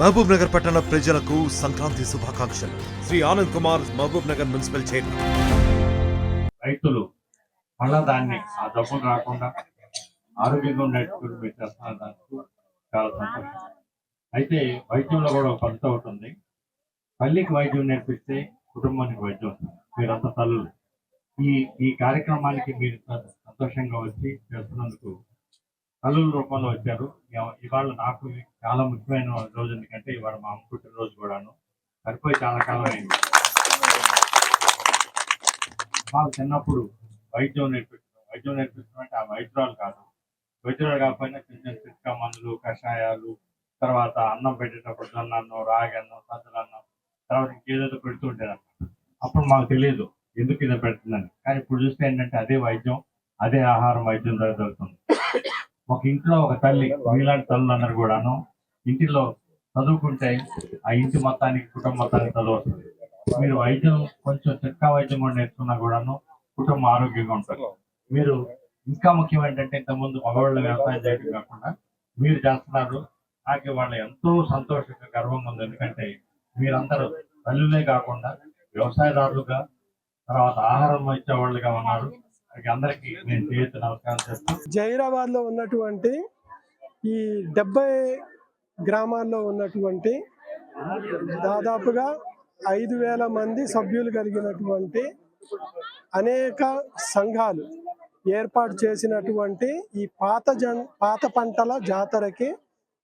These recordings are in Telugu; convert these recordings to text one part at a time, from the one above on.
మహబూబ్ నగర్ పట్టణ ప్రజలకు సంక్రాంతి శుభాకాంక్షలు. Shri Anand Kumar Mahabubnagar municipal chairman. రైతులు మళ్ళా దాన్ని ఆ జబ్బులు రాకుండా ఆరోగ్యంగా ఉండేటప్పుడు మీరు చేస్తున్నారు దానికి చాలా సంతోషం. అయితే వైద్యంలో కూడా ఒక పద్ధతి ఒకటి ఉంది. తల్లికి వైద్యం నేర్పిస్తే కుటుంబానికి వైద్యం వస్తుంది. మీరంతా తల్లులు. ఈ ఈ కార్యక్రమానికి మీరు సంతోషంగా వచ్చి చేస్తున్నందుకు కళల రూపంలో వచ్చారు. ఇవాళ నాకు చాలా ముఖ్యమైన రోజు. ఎందుకంటే ఇవాళ మా అమ్మ పుట్టినరోజు కూడాను. సరిపోయి చాలా కాలం అయింది మాకు చిన్నప్పుడు వైద్యం నేర్పించడం వైద్యం నేర్పించడం అంటే ఆ వైద్యురాలు కాదు. వైద్యురాలు కాకపోయినా చిన్న చిన్న చిట్కా మందులు కషాయాలు తర్వాత అన్నం పెట్టేటప్పుడు జొన్నన్నం రాగన్నం రాగి అన్నం తర్వాత ఇంకేదేదో పెడుతూ అప్పుడు మాకు తెలియదు ఎందుకు ఇది పెడుతుందని. కానీ ఇప్పుడు చూస్తే ఏంటంటే అదే వైద్యం అదే ఆహారం వైద్యం జరుగుతుంది. ఒక ఇంట్లో ఒక తల్లి మీలాంటి తల్లులు అందరు కూడాను ఇంటిలో చదువుకుంటే ఆ ఇంటి మొత్తానికి కుటుంబ మొత్తానికి చదువు వస్తుంది. మీరు వైద్యం కొంచెం చిట్కా వైద్యం కూడా నేర్చుకున్నా కూడాను కుటుంబం ఆరోగ్యంగా ఉంటారు మీరు ఇంకా ముఖ్యం ఏంటంటే ఇంతకుముందు మగవాళ్ళు వ్యవసాయం చేయడం కాకుండా మీరు చేస్తున్నారు. నాకు వాళ్ళ ఎంతో సంతోషంగా గర్వంగా ఉంది. ఎందుకంటే మీరందరూ తల్లులే కాకుండా వ్యవసాయదారులుగా తర్వాత ఆహారం ఇచ్చేవాళ్ళుగా ఉన్నారు. జైరాబాద్లో ఉన్నటువంటి ఈ డెబ్బై గ్రామాల్లో ఉన్నటువంటి దాదాపుగా ఐదు వేల మంది సభ్యులు కలిగినటువంటి అనేక సంఘాలు ఏర్పాటు చేసినటువంటి ఈ పాత జన్ పాత పంటల జాతరకి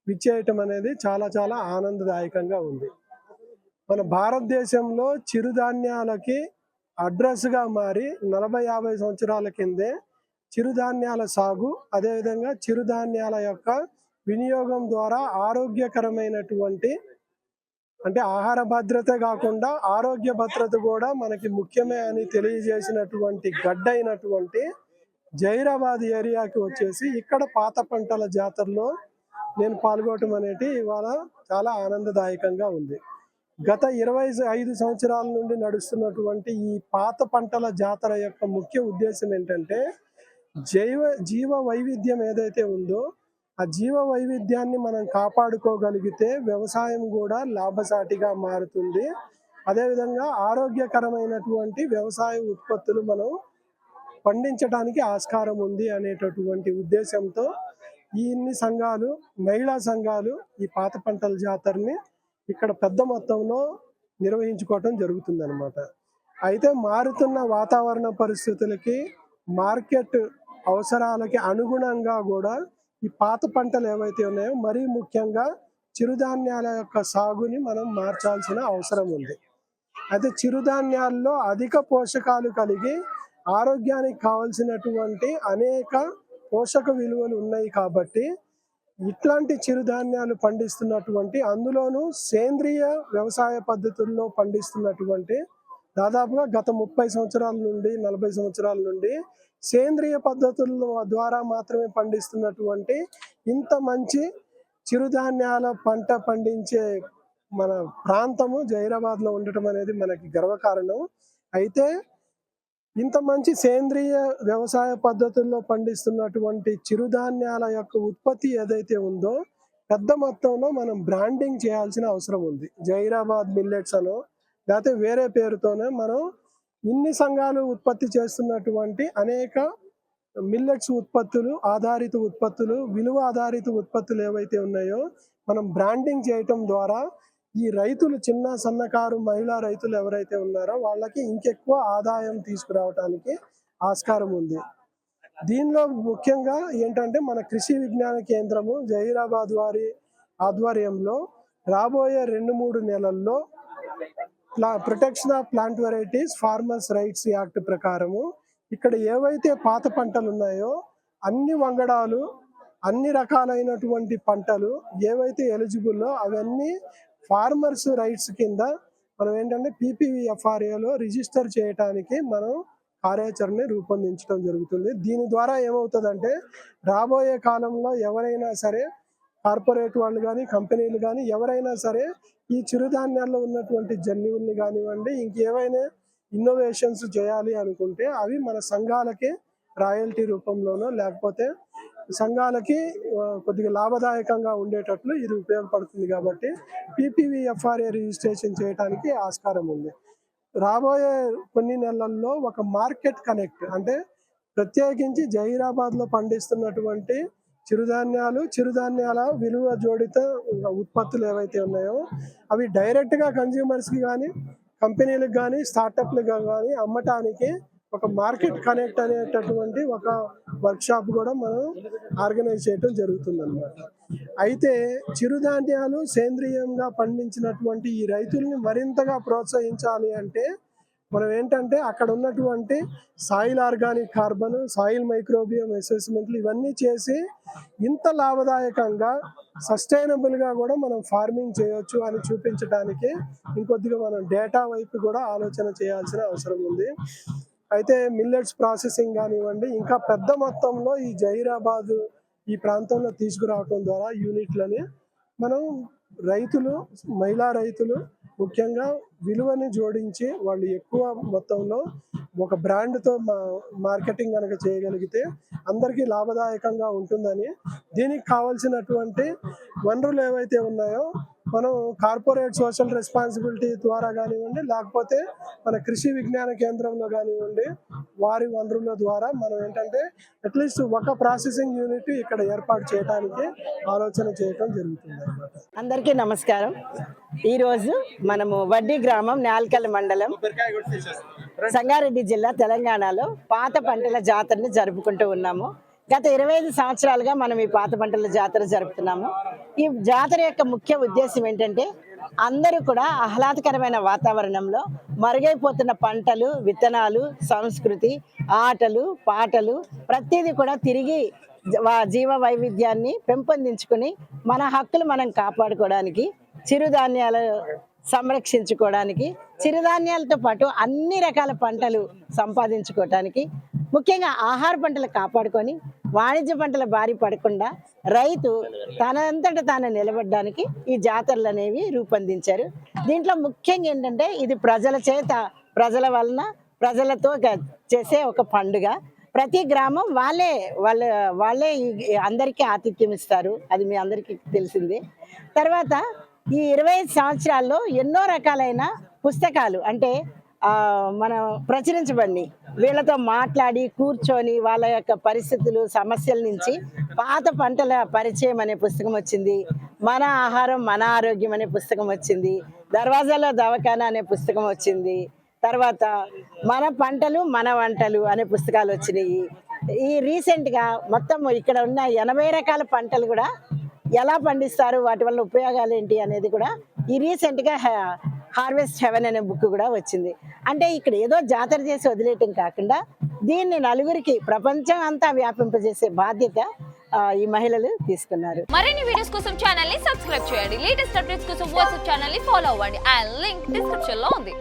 విచ్చేయటం అనేది చాలా చాలా ఆనందదాయకంగా ఉంది. మన భారతదేశంలో చిరుధాన్యాలకి అడ్రస్గా మారి నలభై యాభై సంవత్సరాల కిందే చిరుధాన్యాల సాగు అదేవిధంగా చిరుధాన్యాల యొక్క వినియోగం ద్వారా ఆరోగ్యకరమైనటువంటి అంటే ఆహార భద్రత కాకుండా ఆరోగ్య భద్రత కూడా మనకి ముఖ్యమే అని తెలియజేసినటువంటి గడ్డ అయినటువంటి జైరాబాద్ ఏరియాకి వచ్చేసి ఇక్కడ పాత పంటల జాతరలో నేను పాల్గొనటం అనేది ఇవాళ చాలా ఆనందదాయకంగా ఉంది. గత ఇరవై ఐదు సంవత్సరాల నుండి నడుస్తున్నటువంటి ఈ పాత పంటల జాతర యొక్క ముఖ్య ఉద్దేశం ఏంటంటే జైవ జీవ వైవిధ్యం ఏదైతే ఉందో ఆ జీవ వైవిధ్యాన్ని మనం కాపాడుకోగలిగితే వ్యవసాయం కూడా లాభసాటిగా మారుతుంది. అదేవిధంగా ఆరోగ్యకరమైనటువంటి వ్యవసాయ ఉత్పత్తులు మనం పండించడానికి ఆస్కారం ఉంది అనేటటువంటి ఉద్దేశంతో ఈ ఇన్ని సంఘాలు మహిళా సంఘాలు ఈ పాత పంటల జాతరని ఇక్కడ పెద్ద మొత్తంలో నిర్వహించుకోవటం జరుగుతుంది అనమాట అయితే మారుతున్న వాతావరణ పరిస్థితులకి మార్కెట్ అవసరాలకి అనుగుణంగా కూడా ఈ పాత పంటలు ఏవైతే ఉన్నాయో మరీ ముఖ్యంగా చిరుధాన్యాల యొక్క సాగుని మనం మార్చాల్సిన అవసరం ఉంది. అయితే చిరుధాన్యాల్లో అధిక పోషకాలు కలిగి ఆరోగ్యానికి కావలసినటువంటి అనేక పోషక విలువలు ఉన్నాయి కాబట్టి ఇట్లాంటి చిరుధాన్యాలు పండిస్తున్నటువంటి అందులోనూ సేంద్రియ వ్యవసాయ పద్ధతుల్లో పండిస్తున్నటువంటి దాదాపుగా గత ముప్పై సంవత్సరాల నుండి నలభై సంవత్సరాల నుండి సేంద్రియ పద్ధతుల ద్వారా మాత్రమే పండిస్తున్నటువంటి ఇంత మంచి చిరుధాన్యాల పంట పండించే మన ప్రాంతము జైరాబాద్లో ఉండటం అనేది మనకి గర్వకారణం. అయితే ఇంత మంచి సేంద్రియ వ్యవసాయ పద్ధతుల్లో పండిస్తున్నటువంటి చిరుధాన్యాల యొక్క ఉత్పత్తి ఏదైతే ఉందో పెద్ద మొత్తంలో మనం బ్రాండింగ్ చేయాల్సిన అవసరం ఉంది. జైరాబాద్ మిల్లెట్స్ అనో లేకపోతే వేరే పేరుతోనే మనం ఇన్ని సంఘాలు ఉత్పత్తి చేస్తున్నటువంటి అనేక మిల్లెట్స్ ఉత్పత్తులు ఆధారిత ఉత్పత్తులు విలువ ఆధారిత ఉత్పత్తులు ఏవైతే ఉన్నాయో మనం బ్రాండింగ్ చేయటం ద్వారా ఈ రైతులు చిన్న సన్నకారు మహిళా రైతులు ఎవరైతే ఉన్నారో వాళ్ళకి ఇంకెక్కువ ఆదాయం తీసుకురావడానికి ఆస్కారం ఉంది. దీనిలో ముఖ్యంగా ఏంటంటే మన కృషి విజ్ఞాన కేంద్రము జహీరాబాద్ వారి ఆధ్వర్యంలో రాబోయే రెండు మూడు నెలల్లో ప్లా protection of plant varieties farmers rights act ప్రకారము ఇక్కడ ఏవైతే పాత పంటలు ఉన్నాయో అన్ని వంగడాలు అన్ని రకాలైనటువంటి పంటలు ఏవైతే ఎలిజిబుల్లో అవన్నీ ఫార్మర్స్ రైట్స్ కింద మనం ఏంటంటే పీపీవీఎఫ్ఆర్ఏలో రిజిస్టర్ చేయటానికి మనం కార్యాచరణ రూపొందించడం జరుగుతుంది. దీని ద్వారా ఏమవుతుందంటే రాబోయే కాలంలో ఎవరైనా సరే కార్పొరేట్ వాళ్ళు కానీ కంపెనీలు కానీ ఎవరైనా సరే ఈ చిరుధాన్యాల్లో ఉన్నటువంటి జన్యువుల్ని కానివ్వండి ఇంకేవైనా ఇన్నోవేషన్స్ చేయాలి అనుకుంటే అవి మన సంఘాలకి రాయల్టీ రూపంలోనో లేకపోతే సంఘాలకి కొద్దిగా లాభదాయకంగా ఉండేటట్లు ఇది ఉపయోగపడుతుంది కాబట్టి పీపీవీఎఫ్ఆర్ఏ రిజిస్ట్రేషన్ చేయడానికి ఆస్కారం ఉంది. రాబోయే కొన్ని నెలల్లో ఒక మార్కెట్ కనెక్ట్ అంటే ప్రత్యేకించి జహీరాబాద్లో పండిస్తున్నటువంటి చిరుధాన్యాలు చిరుధాన్యాల విలువ జోడిత ఉత్పత్తులు ఏవైతే ఉన్నాయో అవి డైరెక్ట్గా కన్జ్యూమర్స్కి కానీ కంపెనీలకు కానీ స్టార్టప్లకు కానీ అమ్మటానికి ఒక మార్కెట్ కనెక్ట్ అనేటటువంటి ఒక వర్క్షాప్ కూడా మనం ఆర్గనైజ్ చేయడం జరుగుతుంది అనమాట అయితే చిరుధాన్యాలు సేంద్రియంగా పండించినటువంటి ఈ రైతుల్ని మరింతగా ప్రోత్సహించాలి అంటే మనం ఏంటంటే అక్కడ ఉన్నటువంటి soil organic carbon soil microbiome అసెస్మెంట్లు ఇవన్నీ చేసి ఇంత లాభదాయకంగా సస్టైనబుల్గా కూడా మనం ఫార్మింగ్ చేయొచ్చు అని చూపించడానికి ఇంకొద్దిగా మనం డేటా వైపు కూడా ఆలోచన చేయాల్సిన అవసరం ఉంది. అయితే మిల్లెట్స్ ప్రాసెసింగ్ కానివ్వండి ఇంకా పెద్ద మొత్తంలో ఈ జహీరాబాద్ ఈ ప్రాంతంలో తీసుకురావటం ద్వారా యూనిట్లని మనం రైతులు మహిళా రైతులు ముఖ్యంగా విలువని జోడించి వాళ్ళు ఎక్కువ మొత్తంలో ఒక బ్రాండ్తో మా మార్కెటింగ్ కనుక చేయగలిగితే అందరికీ లాభదాయకంగా ఉంటుందని. దీనికి కావాల్సినటువంటి వనరులు ఏవైతే ఉన్నాయో మనం కార్పొరేట్ సోషల్ రెస్పాన్సిబిలిటీ ద్వారా కానివ్వండి లేకపోతే మన కృషి విజ్ఞాన కేంద్రంలో కానివ్వండి వారి వనరుల ద్వారా మనం ఏంటంటే అట్లీస్ట్ ఒక ప్రాసెసింగ్ యూనిట్ ఇక్కడ ఏర్పాటు చేయడానికి ఆలోచన చేయటం జరుగుతుంది అందరికీ నమస్కారం. ఈరోజు మనము వడ్డీ గ్రామం నాల్కల్ మండలం సంగారెడ్డి జిల్లా తెలంగాణలో పాత పంటల జాతరని జరుపుకుంటూ ఉన్నాము. గత ఇరవై ఐదు సంవత్సరాలుగా మనం ఈ పాత పంటల జాతర జరుపుతున్నాము. ఈ జాతర యొక్క ముఖ్య ఉద్దేశం ఏంటంటే అందరూ కూడా ఆహ్లాదకరమైన వాతావరణంలో మరుగైపోతున్న పంటలు విత్తనాలు సంస్కృతి ఆటలు పాటలు ప్రతిదీ కూడా తిరిగి జీవ వైవిధ్యాన్ని పెంపొందించుకుని మన హక్కులు మనం కాపాడుకోవడానికి చిరుధాన్యాలు సంరక్షించుకోవడానికి చిరుధాన్యాలతో పాటు అన్ని రకాల పంటలు సంపాదించుకోవటానికి ముఖ్యంగా ఆహార పంటలు కాపాడుకొని వాణిజ్య పంటల బారి పడకుండా రైతు తనంతట తాను నిలబడడానికి ఈ జాతరలు అనేవి రూపొందించారు. దీంట్లో ముఖ్యంగా ఏంటంటే ఇది ప్రజల చేత ప్రజల వలన ప్రజలతో చేసే ఒక పండుగ. ప్రతి గ్రామం వాళ్ళే వాళ్ళ వాళ్ళే అందరికీ ఆతిథ్యం ఇస్తారు. అది మీ అందరికీ తెలిసిందే. తర్వాత ఈ ఇరవై ఐదు సంవత్సరాల్లో ఎన్నో రకాలైన పుస్తకాలు అంటే మన మనం ప్రచురించబడి వీళ్ళతో మాట్లాడి కూర్చొని వాళ్ళ యొక్క పరిస్థితులు సమస్యల నుంచి పాత పంటల పరిచయం అనే పుస్తకం వచ్చింది. మన ఆహారం మన ఆరోగ్యం అనే పుస్తకం వచ్చింది. దర్వాజాలో దవాఖానా అనే పుస్తకం వచ్చింది. తర్వాత మన పంటలు మన వంటలు అనే పుస్తకాలు వచ్చినాయి. ఈ రీసెంట్గా మొత్తం ఇక్కడ ఉన్న ఎనభై రకాల పంటలు కూడా ఎలా పండిస్తారు? వాటి వల్ల ఉపయోగాలు ఏంటి అనేది కూడా ఈ రీసెంట్గా హార్వెస్ట్ హెవెన్ అనే బుక్ కూడా వచ్చింది. అంటే ఇక్కడ ఏదో జాతర చేసి వదిలేయటం కాకుండా దీన్ని నలుగురికి ప్రపంచం అంతా వ్యాపింపజేసే బాధ్యత ఈ మహిళలు తీసుకున్నారు. మరిన్ని వీడియోస్ కోసం ఛానల్ని సబ్స్క్రైబ్ చేయండి. లేటెస్ట్ అప్డేట్స్ కోసం వాట్సాప్ ఛానల్ని ఫాలో అవ్వండి. అండ్ లింక్ డిస్క్రిప్షన్లో ఉంది.